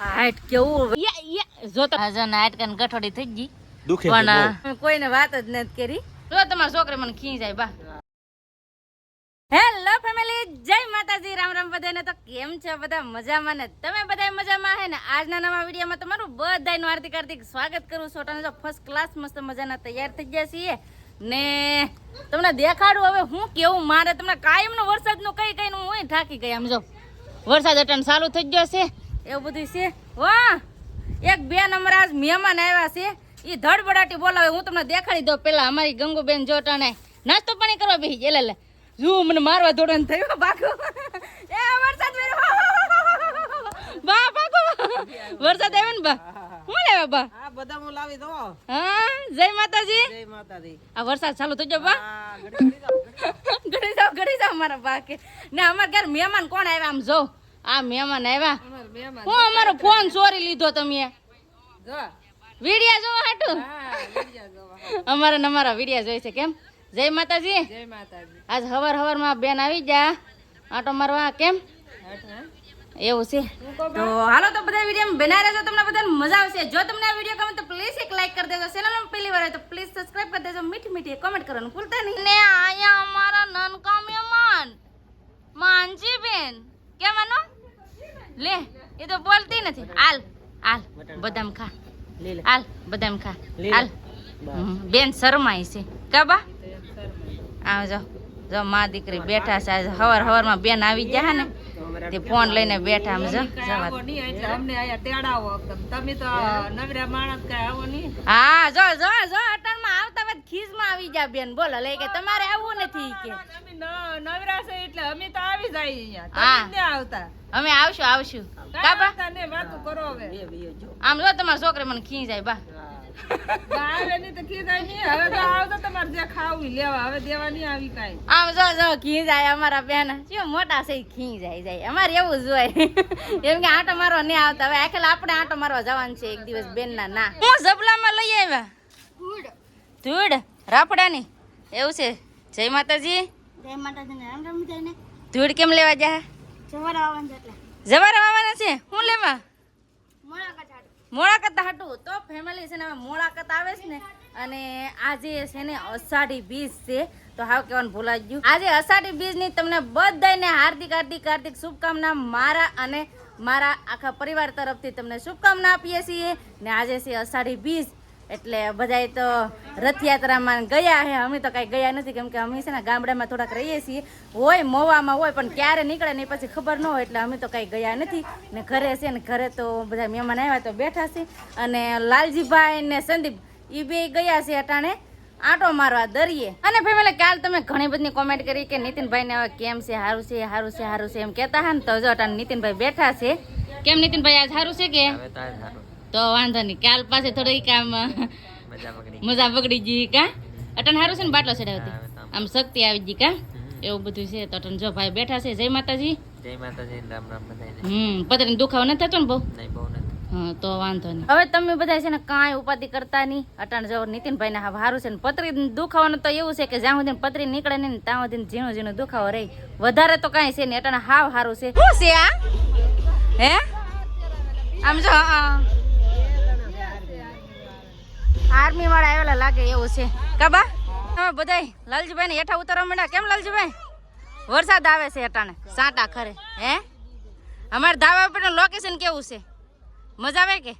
Height કેવું. જો તો જો નાઈટ કન ગઠોડી થઈ ગઈ. દુખે પણ કોઈને વાત જ નથી કરી. જો તમારા છોકરે મને ખી જાય બા. હેલો ફેમિલી જય માતાજી. રામ રામ બધાને. તો કેમ છો બધા? મજામાં ને? તમે બધા મજામાં હે ને? આજના નવા વિડીયોમાં તમારું બધાનું હાર્દિક હાર્દિક સ્વાગત કરું છું. અને જો ફર્સ્ટ ક્લાસ મસ્ત મજાના તૈયાર થઈ ગયા છીએ. ને તમને દેખાડું હવે હું કેવું? મારે તમને કાયમનો વરસાદનું કઈ કઈનું હું થાકી ગઈ. આમ જો વરસાદ અટન ચાલુ થઈ ગયો છે. એવું બધું છે? વાહ એક બે નંબર આજ મહેમાન આવ્યા છે. એ ધડબડાટી બોલાવે હું તમને દેખાડી દઉં પેલા અમારી ગંગુબેન જોટાને નાસ્તો પાણી કરવા બેસી એટલે લે જુ મને મારવા દોડવાનું થયું બાકુ એ વરસાદ વેરો. બા બાકુ વરસાદ આવ્યો ને બા? હું લેવા બા? આ બધા હું લાવી દો હા. જય માતાજી. જય માતાજી. આ વરસાદ ચાલુ થઈ ગયો બા? ઘડી જાવ ઘડી જાવ મારા બા કે ને અમાર ઘર મહેમાન કોણ આવ્યા આમ જો. આ મહેમાન આવ્યા. હું અમારો ફોન ચોરી લીધો તમે. વિડિયા જોવા હાટું? અમારા ને અમારા વિડિયા જોઈ છે કેમ? જય માતાજી. જય માતાજી. આજ હવાર હવારમાં બેન આવી ગયા. આટો મારવા કેમ? એવું છે. તો હાલો તો બધા વીડિયો બનાવી રહેજો તમને બધાને મજા આવશે. જો તમને આ વીડિયો ગમે તો પ્લીઝ એક લાઈક કરી દેજો. ચેનલ પહેલી વાર તો પ્લીઝ સબસ્ક્રાઇબ કરી દેજો. મીઠી મીઠી કોમેન્ટ કરવાનું ભૂલતા નહીં. ને અહીંયા અમારા નનકા મહેમાન માનજી બેન કેમ આનો? લે એ તો બોલતી નથી. હાલ હાલ બદામ ખા. હાલ બદામ ખા. હાલ. બેન શરમાય છે. કાબા આવ જો જો મા દીકરી બેઠા છે. આજે હવાર હવારમાં બેન આવી ગયા ને. તે ફોન લઈને બેઠા આમ જો જવા આવો નહીં એટલે અમને આયા તેડાવો તમે તો નવરા માણસ કઈ આવો નહીં. હા જો જો જો અટાણમાં આવતા વાત ખીજમાં આવી જા બેન બોલો. લઈ કે તમારે આવવું નથી કે. અમે નવરા છે એટલે અમે તો આવી જાય અહીંયા. હા. તમે આવતા. અમે આવશું આવશું. કાબા નહીં, કરો હવે. આમ જો તમારા છોકરે મને ખીજાય બા. બા આવે નહીં તો કીધા નહીં. હવે તો આવતો તમારે જે ખાવું ઈ લેવા. હવે દેવા નહીં આવી કાંઈ. આમ જો જો ખી જાય અમારા બેન. શું મોટા છે ઈ જાય જાય. અમારે એવું જ હોય. એમ કે આંટો મારવા નહીં આવતા. હવે આખેલા આપણે આંટો મારવા જવાનું છે એક દિવસ બેન ના. ના હું ઝબલામાં લઈ આવ્યા? ધૂળ. રાપડાની? એવું છે. જય માતાજી. જય માતાજીને રામ રામ બધાને. ધૂળ કેમ લેવા જા સવારે છે એટલે. આવવાના છે. હું લેવા? હાટુ. મોળાકત હાટું તો ફેમિલી છે ને હવે મોળાકત આવે છે ને, અને આજે છે ને અષાઢી બીજ છે, તો હાવ કહેવાનું ભૂલાઈ ગયું. આજે અષાઢી બીજની તમને બધાને હાર્દિક હાર્દિક હાર્દિક શુભકામના મારા અને મારા આખા પરિવાર તરફથી તમને શુભકામના આપીએ છીએ. ને આજે છે અષાઢી બીજ એટલે બધાય તો રથયાત્રામાં ગયા હે. અમે તો કાંઈ ગયા નથી કેમ કે અમે છે ને ગામડામાં થોડાક રહીએ છીએ. હોય મોવામાં હોય પણ ક્યારે નીકળે ને પછી ખબર ન હોય એટલે અમે તો કાંઈ ગયા નથી. ને ઘરે છે ને ઘરે તો બધા મહેમાન આવ્યા તો બેઠા છે. અને લાલજીભાઈ ને સંદીપ એ બે ગયા છે અટાણે આંટો મારવા દરિયે. અને ફેમિલી કાલ તમે ઘણી બધી કોમેન્ટ કરી કે નીતિનભાઈ ને હવે કેમ છે સારું છે સારું છે સારું છે એમ કહેતા હા ને તો જો અટાણે નીતિનભાઈ બેઠા છે. કેમ નીતિનભાઈ આજ સારું છે કે? તો વાંધો નહીં. કાલ પાસે થોડી આમ મજા બગડી ગઈ કા. અટન હારું છે ને બાટલો ચડાવતી? આમ. શક્તિ આવી ગઈ કા? એવું બધું છે. તો અટન જો ભાઈ બેઠા છે. જય માતાજી. જય માતાજી રામ રામ બધાને હમ પતરી દુખાવો નથી થતો ને બહુ? નહીં બહુ નથી. તો વાંધો નહીં. હવે તમે બધા છે ને કાંઈ ઉપાધિ કરતા નહીં. અટાણ જો નીતિનભાઈ ને હારું છે ને. પતરી દુખાવાનું તો એવું છે કે જ્યાં સુધી પતરી નીકળે નહીં ને ત્યાં સુધી ઝીણું ઝીણું દુખાવો રહે. વધારે તો કાંઈ છે નહીં. અટાણે હાવ સારું છે. શું છે આ? હે? આમ જો આર્મી વાળા આવેલા લાગે એવું છે. કાબા તમે બધાય લાલજીભાઈ ને હેઠા ઉતારવા માંડ્યા. કેમ લાલજીભાઈ? વરસાદ આવે છે હેઠાને. સાંટા ખરે હે? અમારે ધાબા પર લોકેશન કેવું છે? મજા આવે કે?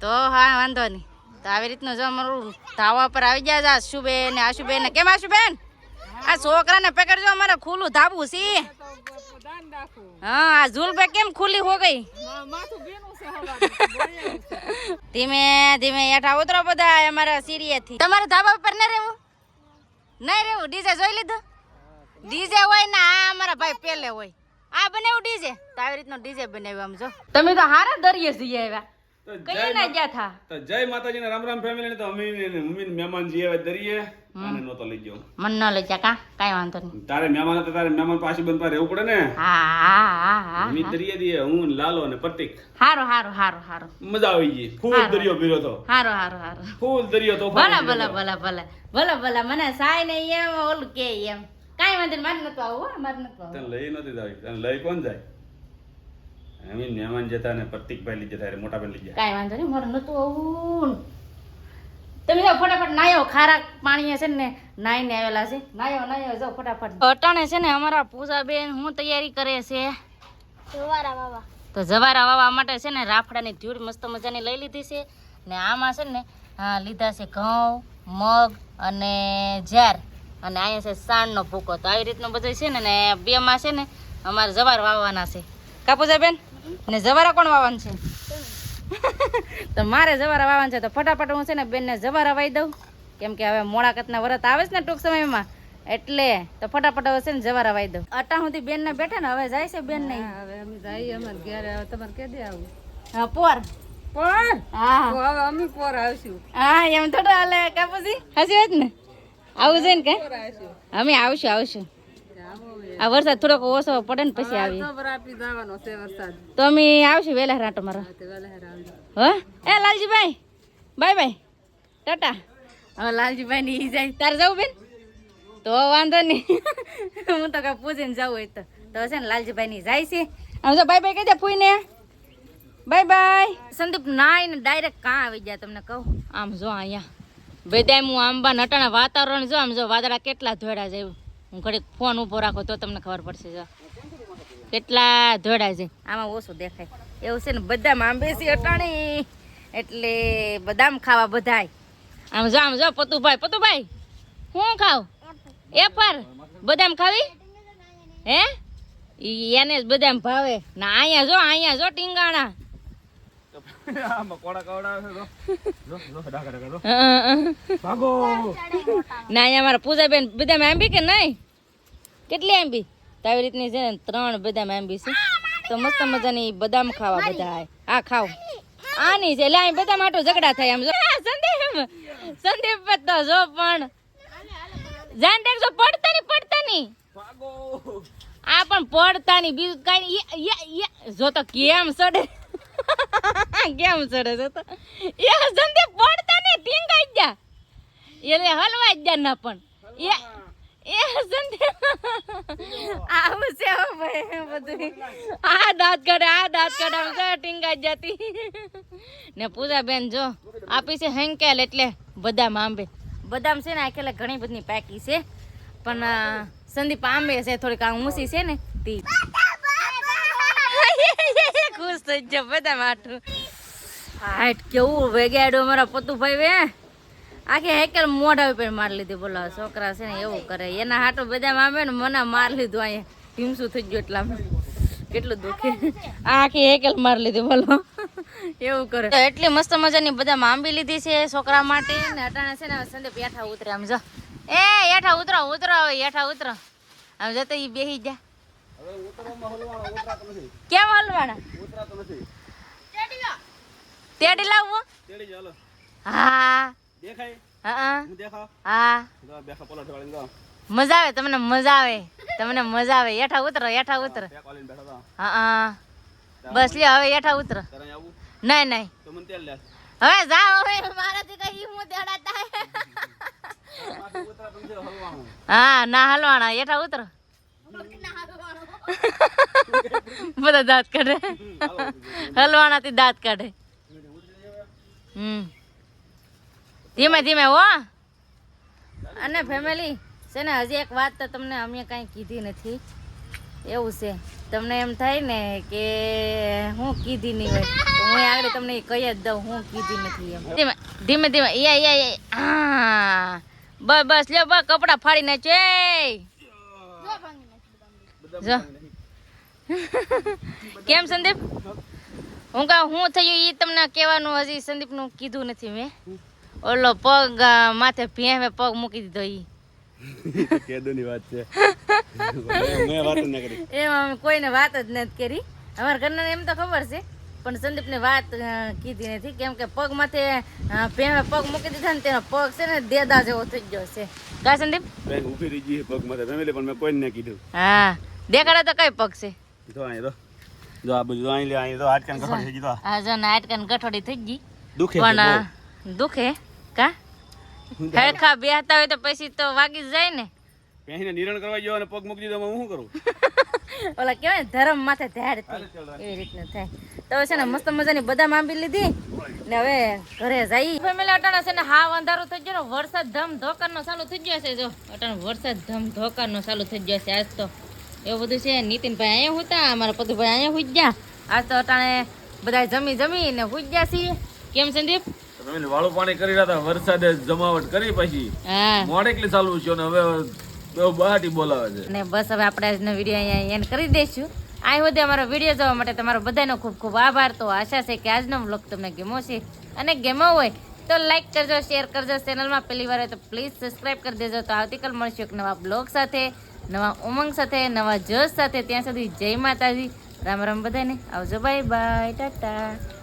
તો હા વાંધો નહીં. તો આવી રીતનું જો અમારું ધાબા પર આવી ગયા છે આશુબેન ને આશુબેન ને. કેમ આશુબેન? આ છોકરાને પકડજો અમારે ખુલ્લું ધાબું છે. હા આ ઝૂલભાઈ કેમ ખુલ્લી હો ગઈ? ધીમે ધીમે હેઠા ઉતરો બધા અમારા સીડીએથી. તમારા ધાબા ઉપર ન રહેવું? નહીં રહેવું? ડીજે જોઈ લીધું? ડીજે હોય ને આ અમારા ભાઈ પેલે હોય. આ બનાવ્યું ડીજે? તો આવી રીતનો ડીજે બનાવ્યો આમ જો. તમે તો હારા દરિયે જઈ આવ્યા. કઈ ના ગયા થા? તો જય માતાજી ને રામ રામ ફેમિલી ને તો અમે ને મમ્મી મહેમાન જે આવે દરિયે. આને નહોતો લઈ ગયો. મન ન લઈ જા કા? કાંઈ વાંધો નહીં. તારે મહેમાન તારે મહેમાન પાછી બંધ પર રહેવું પડે ને? હા. અમે દરિયે દઈએ હું લાલો અને પ્રતિક. હારો હારો હારો હારો. મજા આવી ગઈ. ફૂલ દરિયો ભીરો તો. હારો હારો હારો. ફૂલ દરિયો તો ભલા ભલા ભલા ભલા. ભલા ભલા મને સાય ને એમ ઓલું કે એમ. કાઈ વાંધો નહીં મારે નતો આવું હો, મારે નતું આવું. તને લઈ નથી જાવી. તને લઈ કોણ જાય? અમે મહેમાન જતા ને પ્રતિકભાઈ લઈ જતા મોટા બેન લઈ જાય કાઈ વાંધો નહીં મારે નતું આવું. તમે જાઓ ફટાફટ નાયો ખારા પાણી છે ને નાઈને આવેલા છે. નાયો નાયો જાઓ ફટાફટ. અટાણે છે ને અમારા પૂજાબેન હું તૈયારી કરે છે. તો જવારા વાવા માટે છે ને રાફડાની ધૂળ મસ્ત મજાની લઈ લીધી છે. ને આમાં છે ને લીધા છે ઘઉં, મગ અને ઝાર. અને અહીંયા છે સાણનો ભૂકો. તો આવી રીતનો બધું છે ને બેમાં છે ને અમારે જવાર વાવવાના છે. કાપુજા બેન ને જવારા કોણ વાવવાનું છે? તો મારે જવારા વાવવાનું છે. તો ફટાફટ હું છે ને બેનને જવારા વાવી દઉં. કેમ કે હવે મોળાકતના વ્રત આવે છે ને ટૂંક સમયમાં. એટલે તો ફટાફટ હવે છે ને જવારા રવાઈ દઉં. અટા સુધી બેન ને બેઠા ને હવે જાય છે બેન નહીં. હવે અમે જઈએ અમારે ઘેર હવે તમારે કે આવું હા પોર. પોર? હા. હવે અમે પોર આવશું. હા એમ થોડો હાલે કાપુજી. હાચી વાત ને? આવું છે ને કે? અમે આવશું આવશું. આ વરસાદ થોડોક ઓછો પડે ને પછી આવી તો જવાનો છે વરસાદ. તો અમે આવશું વહેલા રાટો મારો. હે એ લાલજીભાઈ બાય બાય. ટાટા. હવે લાલજીભાઈ ની જાય. તારે જવું બેન? તો વાંધો નહીં. હું તો કઈ પૂછીને જવું હોય તો. તો છે ને લાલજીભાઈ ની જાય છે. આમ જો બાય બાય કહી દે પૂઈને બાય બાય. સંદીપ નાઈ ને ડાયરેક્ટ કાં આવી ગયા તમને કહું? આમ જો અહીંયા. બેદાય હું આંબા નટાણા વાતાવરણ જો, આમ જો વાદળા કેટલા ધોળા જાય હું ઘડીક ફોન ઊભો રાખો તો તમને ખબર પડશે જો. કેટલા ધોળા છે. આમાં ઓછું દેખાય. એવું છે ને બધામાં આંબે છે અટાણી. એટલે બદામ ખાવા બધાય. આમ જો આમ જો, પતુભાઈ પતુભાઈ, હું ખાવ એપર બદામ ખાવી? હે? એને જ બદામ ભાવે. ના અહીંયા જો અહીંયા જો ટીંગાણા. ના અહીંયા મારા પૂજાબેન બદામ આંબી કે નહીં? કેટલી આંબી? તો આવી રીતની છે ને ત્રણ બદામ આંબી છે. તો મસ્ત મજાની બદામ ખાવા બધા આય. આ ખાવ આની છે એટલે અહીં બધા માટો ઝઘડા થાય આમ જો. સંદીપ સંદીપ તો જો પણ. જાન દેખજો પડતા નહીં પડતા ભાગો. આ પણ પડતા નહીં. બીજું કઈ જો તો કેમ સડે? કેમ સડે જો તો? એ જંદે પડતા ને ટીંગાઈ જા એટલે હલવાઈ જ ના પણ. એ એ જંદે આવું છે ભાઈ બધું. આ દાંત કાઢે આ દાંત કાઢે આમ જો ટીંગાઈ જતી. ને પૂજા બેન જો આપી છે હેંકેલ એટલે બધા આંબે બદામ છે ને આખેલે ઘણી બધી પાકી છે. પણ સંદીપ આંબે છે, થોડીક આ ઊંસી છે ને, તી ખુશ થઈ જ બધા માટું હાટ, કેવું વેગાડ્યો મારા પતુભાઈ વે. આખી હેકેલ મોઢા ઉપર માર લીધી બોલો, છોકરા છે ને, એવું કરે. એના હાટો બધા આંબે ને, મને માર લીધું અહીંયા. હિમસું થઈ ગયું એટલામાં કેટલું દુખે? આ આખી હેકેલ માર લીધી, બોલો. એવું કરે. તો એટલી મસ્ત મજાની બધા આંબી લીધી છે છોકરા માટે. ને અટાણે છે ને સંદીપ હેઠા ઉતરે આમ જો. એ, હેઠા ઉતરો ઉતરો હેઠા ઉતરો. આમ જતો ઈ બેહી જા કેમ હલવાના? તેડી લાવવો? તેડી ચાલો હા. દેખાય હા હા. હા. જો પોલા ઢોળીને જો મજા આવે તમને મજા આવે. તમને મજા આવે. હેઠા ઉતરો હેઠા ઉતરો. હા હા. બસ લ્યો હવે હેઠા ઉતરો. નહીં નહીં. તો મને તેલ લે હવે જાઓ હવે મારાથી કઈ હું હલવાનું. હા ના હલવાણા હેઠા ઉતરો. બધા દાંત કાઢે. હલવાનાથી દાંત કાઢે. હમ. ધીમે ધીમે હો. અને ફેમિલી છે ને, હજી એક વાત તો તમને અમે કાંઈ કીધી નથી. એવું છે. તમને એમ થાય ને કે હું કીધી નહીં હોય હું આગળ તમને કહી જ દઉં, હું કીધી નથી એમ. ધીમે ધીમે ધીમે યા એ એ હા. બસ બસ, લ્યો, બસ, કપડાં ફાડી નાખજો એ જો. કેમ સંદીપ? હું કા હું થયું એ તમને કહેવાનું, હજી સંદીપનું કીધું નથી મેં. ઓલો પગ માથે ભેંવે પગ મૂકી દીધો ઈ. કેદુની વાત છે. મેં વાત જ ના કરી. એમાં અમે કોઈને વાત જ નથી કરી. અમારા ઘરના એમ તો ખબર છે પણ સંદીપને વાત કીધી નથી. કેમ કે પગ માથે પગ મૂકી દીધા ને તેનો પગ છે ને દેદા જેવો થઈ ગયો છે. કા સંદીપ? બેન ઊભી રહી ગઈ પગ માથે. ફેમિલી પણ મેં કોઈને કીધું. હા. દેખાડે તો કઈ પગ છે? જો અહીં તો જો આ બધું અહીં લે અહીં તો આટકન કઠોડી થઈ ગઈ તો. હા જો નાટકન કઠોડી થઈ ગઈ. દુખે પણ દુખે? કા? હરખા બેહતા હોય તો પછી તો વાગી જાય ને. પહેરીને નિરણ કરવા ગયો અને પગ મૂકી દીધો હું શું કરું? ઓલા કેવાય ધરમ માથે ધ્યાડ થઈ એવી રીતનું થાય. તો છે ને મસ્ત મજાની બદામ આંબી લીધી ને હવે ઘરે જઈ. ફેમિલી અટાણા છે ને હાવ અંધારું થઈ ગયો વરસાદ ધમ ધોકારનો ચાલુ થઈ ગયો છે જો. અટાણે વરસાદ ધમ ધોકારનો ચાલુ થઈ ગયો છે આજ તો. એવું બધું છે. નીતિનભાઈ અહીંયા હુતા અમારા પતુભાઈ અહીંયા હુઈ ગયા. આજ તો અટાણે બધા જમી જમી ને હુઈ ગયા છીએ. કેમ સંદીપ? વાળું પાણી કરી રહ્યા વરસાદે જમાવટ કરી પછી હા. મોડેકલી ચાલુ છે ને હવે બહુ બહાટી બોલાવે છે. ને બસ હવે આપણે આજનો વીડિયો અહીંયા એન્ડ કરી દઈશું. આ સુધી અમારો વીડિયો જોવા માટે તમારો બધાનો ખૂબ ખૂબ આભાર. તો આશા છે કે આજનો વ્લોગ તમને ગેમો છે અને ગેમો હોય તો લાઈક કરજો શેર કરજો. ચેનલમાં પહેલી વાર હોય તો પ્લીઝ સબસ્ક્રાઈબ કરી દેજો. તો આવતીકાલ મળશું એક નવા બ્લોગ સાથે નવા ઉમંગ સાથે નવા જોશ સાથે. ત્યાં સુધી જય માતાજી. રામ રામ બધાને. આવજો બાય બાય ટાટા.